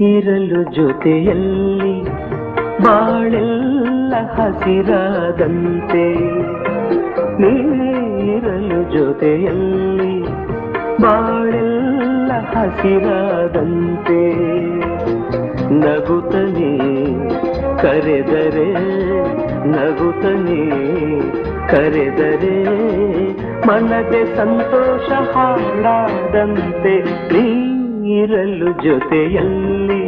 ಇರಲು ಜೊತೆಯಲ್ಲಿ ಬಾಳೆಲ್ಲ ಹಸಿರಾದಂತೆ. ನೀರಲು ಜೊತೆಯಲ್ಲಿ ಬಾಳೆಲ್ಲ ಹಸಿರಾದಂತೆ. ನಗುತ್ತನೆ ಕರೆದರೆ ನಗುತ್ತನೆ ಕರೆದರೆ ಮನದೆ ಸಂತೋಷ ಹಾಡಾದಂತೆ ನೀರಲು ಜೊತೆಯಲ್ಲಿ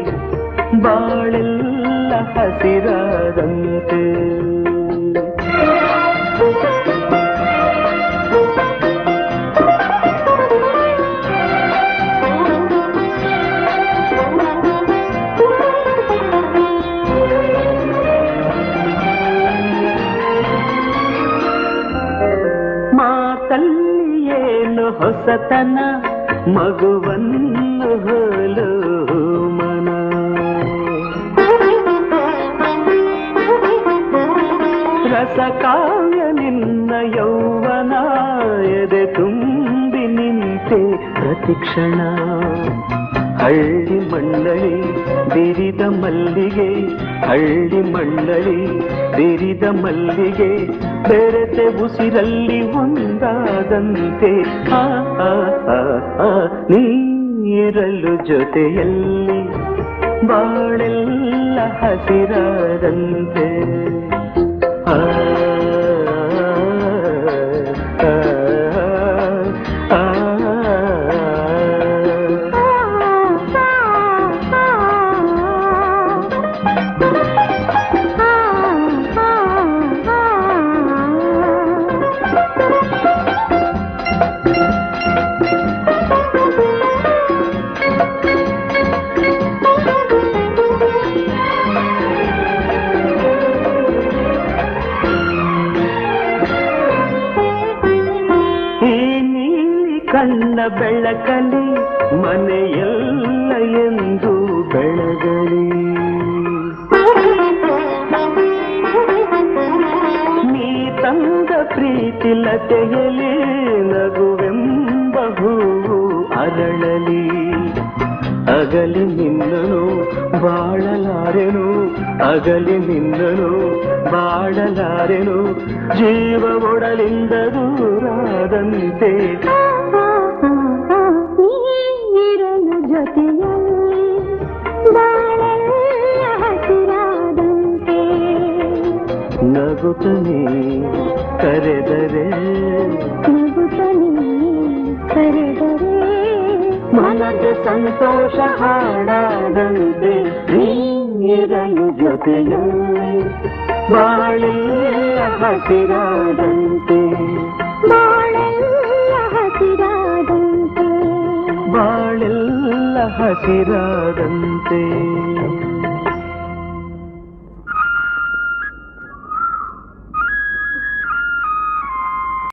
ಬಾಳೆಲ್ಲ ಹಸಿರಾದಂತೆ. ಮಾತಲ್ಲಿ ಏನು ಹೊಸತನ? ಮಗುವನ್ನು ಹೋಲು ಮನ ರಸಕಾವ್ಯ ನಿನ್ನ ಯೌವನ ಎದೆ ತುಂಬಿ ನಿಂತೆ ಪ್ರತಿಕ್ಷಣ ಹಳ್ಳಿ ಮಂಡಳಿ ಬಿರಿದ ಮಲ್ಲಿಗೆ. ಹಳ್ಳಿ ಮಂಡಳಿ ಬಿರಿದ ಮಲ್ಲಿಗೆ. ಬೆರೆತೆ ಉಸಿರಲ್ಲಿ ಒಂದಾದಂತೆ. ನೀರಲು ಜೊತೆಯಲ್ಲಿ ಬಾಳೆಲ್ಲ ಹಸಿರಾದಂತೆ. ಆ, ಬೆಳಕಲಿ ಮನೆಯೆಲ್ಲ ಎಂದು ಬೆಳಗಲಿ. ನೀ ತಂದ ಪ್ರೀತಿ ಲತೆಯಲಿ ನಗುವೆಂಬ ಹೂವು ಅರಳಲಿ. ಅಗಲಿ ನಿನ್ನನು ಬಾಳಲಾರೆನು, ಅಗಲಿ ನಿನ್ನನು ಬಾಳಲಾರೆನು, ಜೀವ ಒಡಲಿಂದ ದೂರಾದಂತೆ. ನೀರಲು ಜೊತೆಯಲ್ಲಿ ಬಾಳೆಲ್ಲ ಹಸಿರಾದಂತೆ ನಗುತ್ತನೆ ಕರೆದರೆ ನಗುತ್ತನೆ ಕರೆದರೆ ಮನದ ಸಂತೋಷ ಹಾಡಾದಂತೆ ನೀರಲು ಜೊತೆಯಲ್ಲಿ ಬಾಳೆಲ್ಲ ಹಸಿರಾದಂತೆ ಹಸಿರಾದಂತೆ